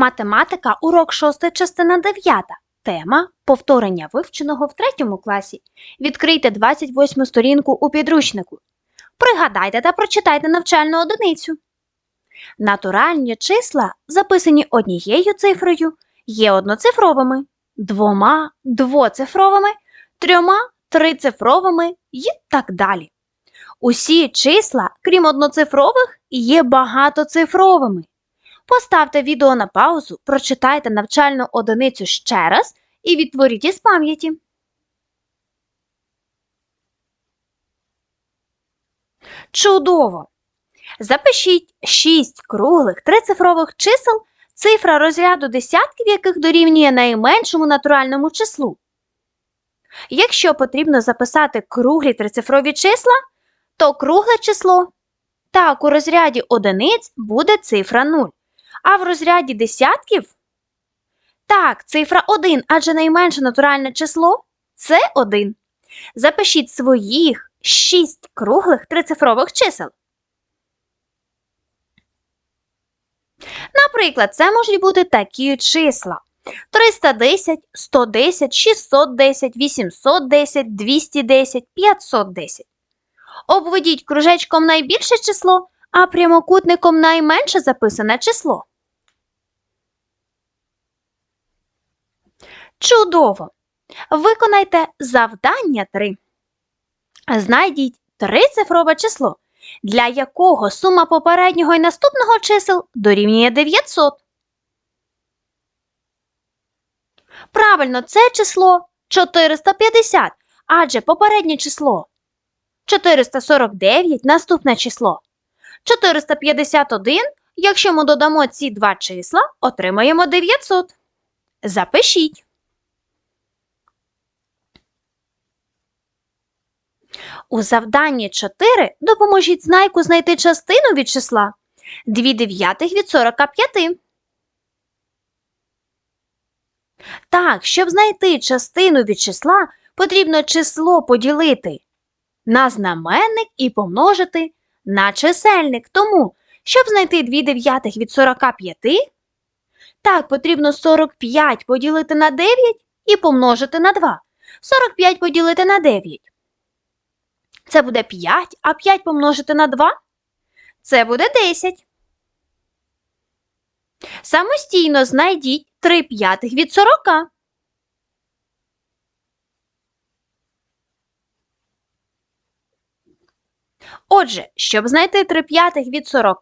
Математика, урок 6, частина 9. Тема повторення вивченого в третьому класі. Відкрийте 28 сторінку у підручнику. Пригадайте та прочитайте навчальну одиницю. Натуральні числа, записані однією цифрою, є одноцифровими, двома двоцифровими, трьома трицифровими і так далі. Усі числа, крім одноцифрових, є багатоцифровими. Поставте відео на паузу, прочитайте навчальну одиницю ще раз і відтворіть із пам'яті. Чудово! Запишіть 6 круглих трицифрових чисел, цифра розряду десятків яких дорівнює найменшому натуральному числу. Якщо потрібно записати круглі трицифрові числа, то кругле число. Так, у розряді одиниць буде цифра 0. А в розряді десятків? Так, цифра 1, адже найменше натуральне число це 1. Запишіть своїх 6 круглих трицифрових чисел. Наприклад, це можуть бути такі числа: 310, 110, 610, 810, 210, 510. Обведіть кружечком найбільше число, а прямокутником найменше записане число. Чудово! Виконайте завдання 3. Знайдіть трицифрове число, для якого сума попереднього і наступного чисел дорівнює 900. Правильно, це число 450, адже попереднє число 449 наступне число. 451, якщо ми додамо ці два числа, отримаємо 900. Запишіть. У завданні 4 допоможіть знайку знайти частину від числа 2 дев'ятих від 45. Так, щоб знайти частину від числа, потрібно число поділити на знаменник і помножити на чисельник. Тому, щоб знайти 2 дев'ятих від 45, так, потрібно 45 поділити на 9 і помножити на 2. 45 поділити на 9. Це буде 5, а 5 помножити на 2 це буде 10. Самостійно знайдіть 3 п'ятих від 40. Отже, щоб знайти 3 п'ятих від 40,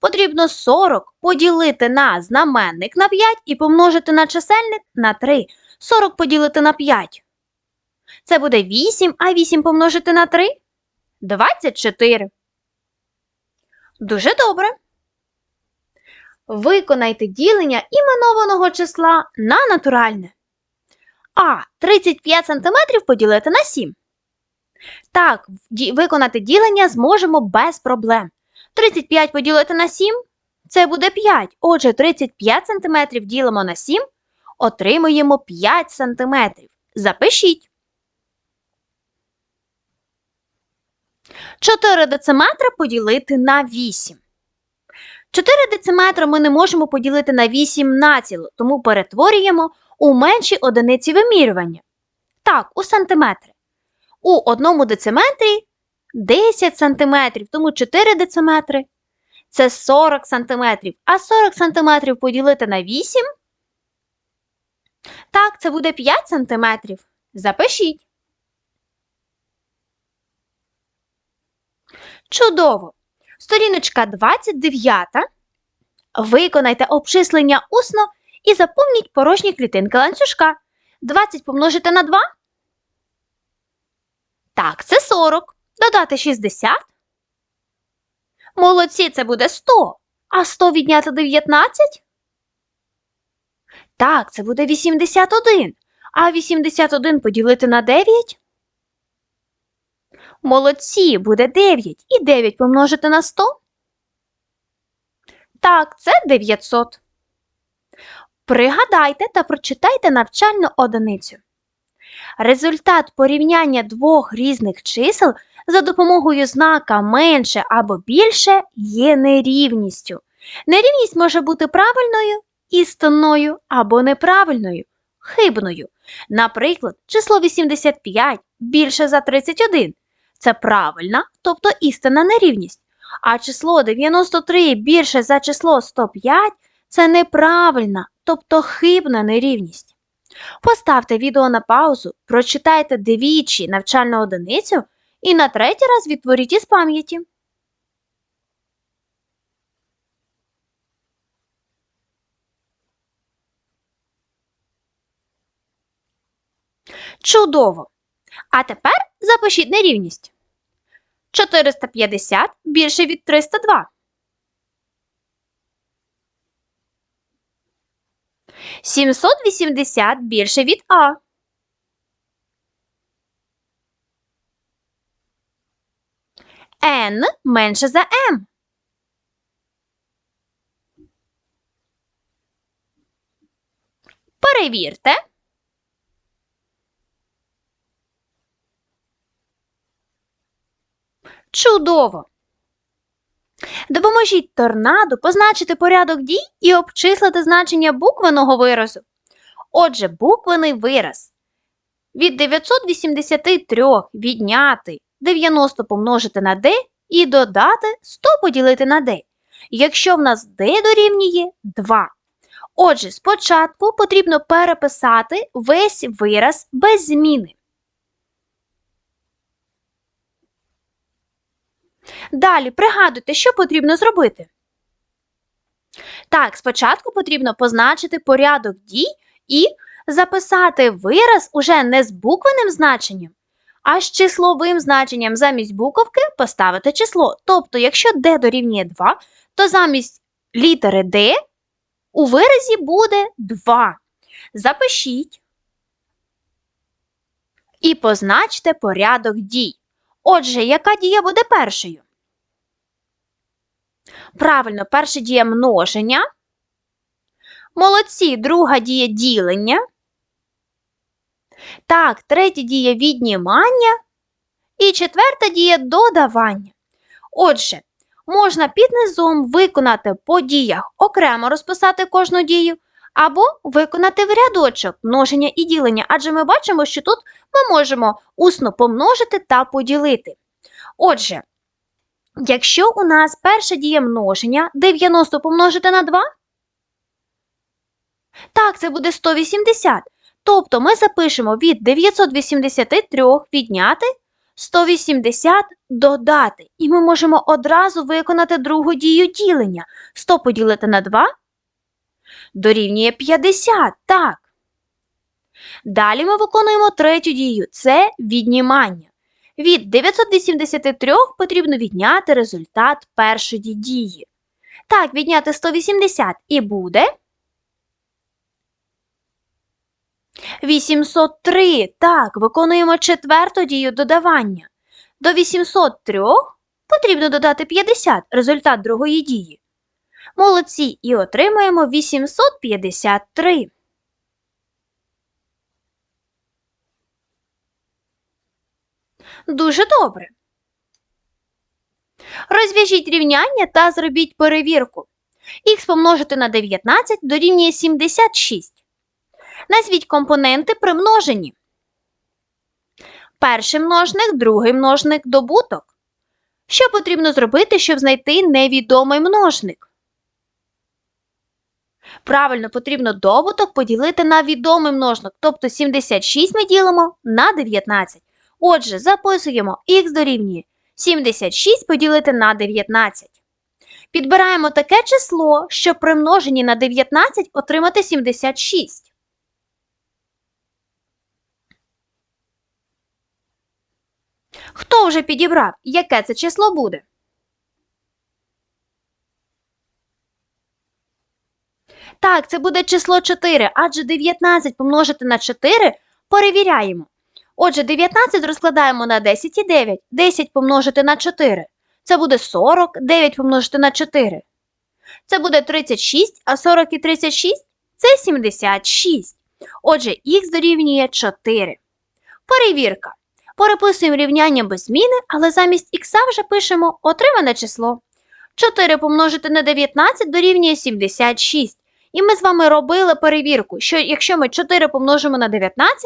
потрібно 40 поділити на знаменник на 5 і помножити на чисельник на 3. 40 поділити на 5. Це буде 8, а 8 помножити на 3 24. Дуже добре. Виконайте ділення іменованого числа на натуральне. А 35 см поділити на 7. Так, виконати ділення зможемо без проблем. 35 поділити на 7 це буде 5. Отже, 35 см ділимо на 7, отримуємо 5 см. Запишіть. 4 дециметри поділити на 8. 4 дециметри ми не можемо поділити на 8 націло, тому перетворюємо у менші одиниці вимірювання. Так, у сантиметри. У одному дециметрі 10 сантиметрів, тому 4 дециметри це 40 сантиметрів, а 40 сантиметрів поділити на 8. Так, це буде 5 сантиметрів. Запишіть. Чудово! Сторіночка 29. Виконайте обчислення усно і заповніть порожні клітинки ланцюжка. 20 помножити на 2. Так, це 40. Додати 60. Молодці, це буде 100. А 100 відняти 19? Так, це буде 81. А 81 поділити на 9? Молодці, буде 9. І 9 помножити на 100? Так, це 900. Пригадайте та прочитайте навчальну одиницю. Результат порівняння двох різних чисел за допомогою знака менше або більше є нерівністю. Нерівність може бути правильною істинною або неправильною, хибною. Наприклад, число 85 більше за 31 це правильна, тобто істинна нерівність. А число 93 більше за число 105 це неправильна, тобто хибна нерівність. Поставте відео на паузу, прочитайте двічі навчальну одиницю і на третій раз відтворіть із пам'яті. Чудово! А тепер запишіть нерівність. 450 більше від 302. 780 більше від А. N менше за М. Перевірте. Чудово! Допоможіть торнадо позначити порядок дій і обчислити значення буквеного виразу. Отже, буквений вираз. Від 983 відняти 90 помножити на d і додати 100 поділити на d. Якщо в нас d дорівнює 2. Отже, спочатку потрібно переписати весь вираз без зміни. Далі пригадуйте, що потрібно зробити. Так, спочатку потрібно позначити порядок дій і записати вираз уже не з буквеним значенням, а з числовим значенням замість буковки поставити число. Тобто, якщо d дорівнює 2, то замість літери d у виразі буде 2. Запишіть і позначте порядок дій. Отже, яка дія буде першою? Правильно, перша дія множення. Молодці, друга дія ділення. Так, третя дія віднімання. І четверта дія додавання. Отже, можна під низом виконати по діях окремо розписати кожну дію, або виконати в рядочок множення і ділення, адже ми бачимо, що тут ми можемо усно помножити та поділити. Отже, якщо у нас перша дія множення 90 помножити на 2, так, це буде 180. Тобто ми запишемо від 983 відняти 180 додати. І ми можемо одразу виконати другу дію ділення. 100 поділити на 2 дорівнює 50. Так. Далі ми виконуємо третю дію це віднімання. Від 983 потрібно відняти результат першої дії. Так, відняти 180 і буде 803. Так, виконуємо четверту дію додавання. До 803 потрібно додати 50 результат другої дії. Молодці і отримаємо 853. Дуже добре. Розв'яжіть рівняння та зробіть перевірку. Х помножити на 19 дорівнює 76. Назвіть компоненти при множенні. Перший множник, другий множник, добуток. Що потрібно зробити, щоб знайти невідомий множник? Правильно, потрібно добуток поділити на відомий множник, тобто 76 ми ділимо на 19. Отже, записуємо х дорівнює 76 поділити на 19. Підбираємо таке число, щоб при множенні на 19 отримати 76. Хто вже підібрав, яке це число буде? Так, це буде число 4, адже 19 помножити на 4 перевіряємо. Отже, 19 розкладаємо на 10 і 9. 10 помножити на 4. Це буде 40, 9 помножити на 4. Це буде 36, а 40 і 36 це 76. Отже, х дорівнює 4. Перевірка. Переписуємо рівняння без зміни, але замість х вже пишемо отримане число. 4 помножити на 19 дорівнює 76. І ми з вами робили перевірку, що якщо ми 4 помножимо на 19,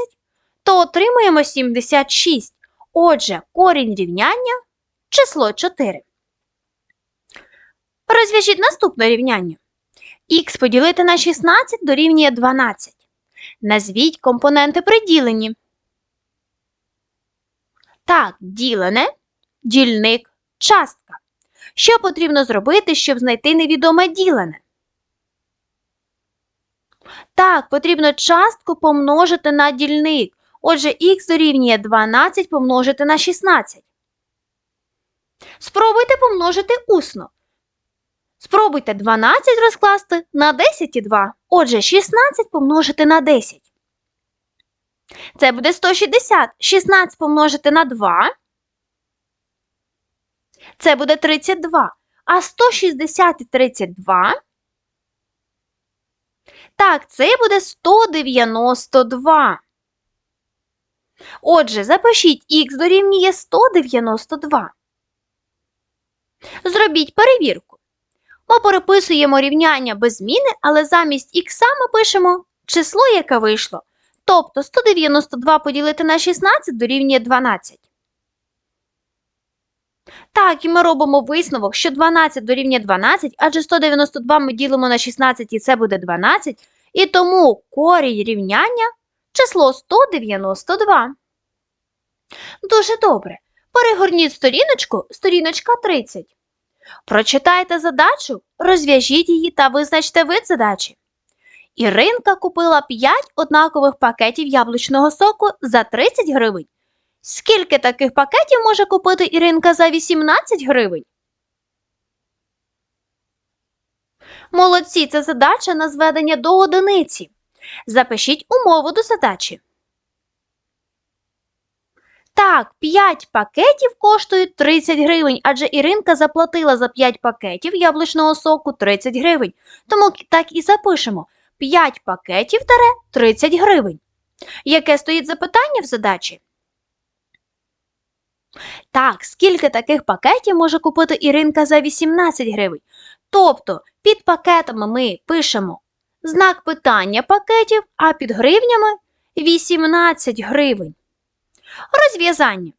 то отримуємо 76. Отже, корінь рівняння число 4. Розв'яжіть наступне рівняння. Х поділити на 16 дорівнює 12. Назвіть компоненти при діленні. Так, ділене, дільник, частка. Що потрібно зробити, щоб знайти невідоме ділене? Так, потрібно частку помножити на дільник. Отже, х дорівнює 12 помножити на 16. Спробуйте помножити усно. Спробуйте 12 розкласти на 10 і 2. Отже, 16 помножити на 10. Це буде 160. 16 помножити на 2. Це буде 32. А 160 і 32. Так, це буде 192. Отже, запишіть х дорівнює 192. Зробіть перевірку. Ми переписуємо рівняння без зміни, але замість х ми пишемо число, яке вийшло. Тобто 192 поділити на 16 дорівнює 12. Так, і ми робимо висновок, що 12 дорівнює 12, адже 192 ми ділимо на 16 і це буде 12. І тому корінь рівняння число 192. Дуже добре. Перегорніть сторіночку, сторіночка 30. Прочитайте задачу, розв'яжіть її та визначте вид задачі. Іринка купила 5 однакових пакетів яблучного соку за 30 гривень. Скільки таких пакетів може купити Іринка за 18 гривень? Молодці, це задача на зведення до одиниці. Запишіть умову до задачі. Так, 5 пакетів коштують 30 гривень, адже Іринка заплатила за 5 пакетів яблучного соку 30 гривень. Тому так і запишемо 5 пакетів таре 30 гривень. Яке стоїть запитання в задачі? Так, скільки таких пакетів може купити Іринка за 18 гривень? Тобто під пакетами ми пишемо знак питання пакетів, а під гривнями 18 гривень. Розв'язання.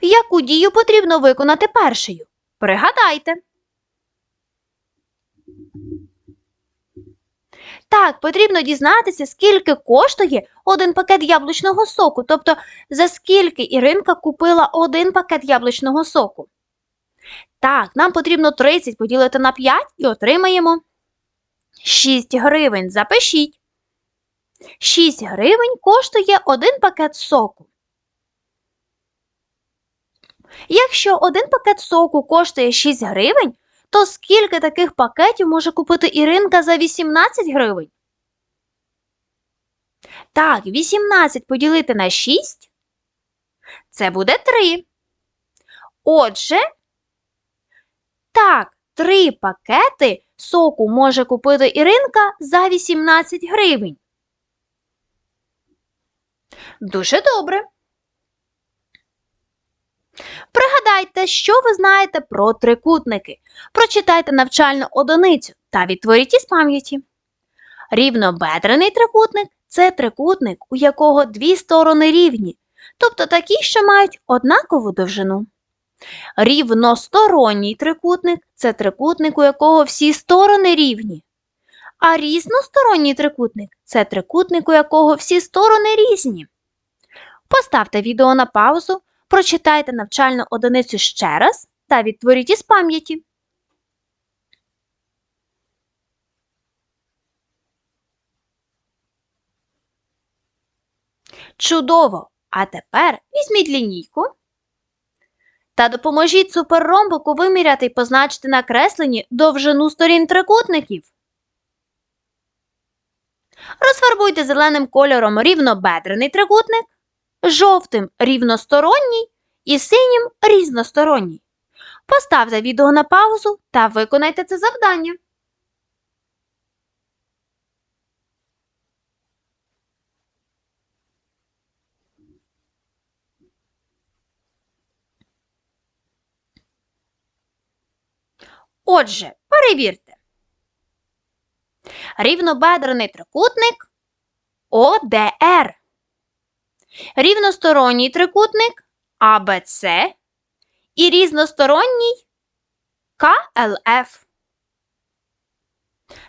Яку дію потрібно виконати першою? Пригадайте. Так, потрібно дізнатися, скільки коштує один пакет яблучного соку, тобто за скільки Іринка купила один пакет яблучного соку. Так, нам потрібно 30 поділити на 5 і отримаємо 6 гривень. Запишіть. 6 гривень коштує один пакет соку. Якщо один пакет соку коштує 6 гривень, то скільки таких пакетів може купити Іринка за 18 гривень? Так, 18 поділити на 6 це буде 3. Отже, так, 3 пакети соку може купити Іринка за 18 гривень. Дуже добре. Пригадайте, що ви знаєте про трикутники. Прочитайте навчальну одиницю та відтворіть із пам'яті. Рівнобедрений трикутник це трикутник, у якого дві сторони рівні, тобто такі, що мають однакову довжину. Рівносторонній трикутник це трикутник, у якого всі сторони рівні. А різносторонній трикутник це трикутник, у якого всі сторони різні. Поставте відео на паузу, прочитайте навчальну одиницю ще раз та відтворіть із пам'яті. Чудово! А тепер візьміть лінійку та допоможіть суперромбику виміряти і позначити на кресленні довжину сторін трикутників. Розфарбуйте зеленим кольором рівнобедрений трикутник, жовтим рівносторонній і синім різносторонній. Поставте відео на паузу та виконайте це завдання. Отже, перевірте. Рівнобедрений трикутник ОДР. Рівносторонній трикутник АБЦ і різносторонній КЛФ.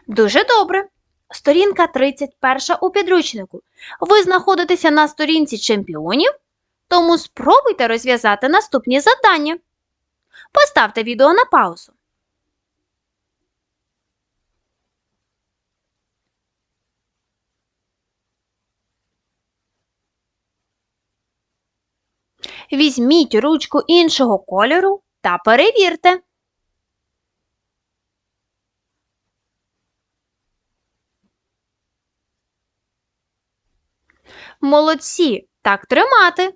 Дуже добре. Сторінка 31 у підручнику. Ви знаходитеся на сторінці чемпіонів, тому спробуйте розв'язати наступні завдання. Поставте відео на паузу. Візьміть ручку іншого кольору та перевірте. Молодці! Так тримати.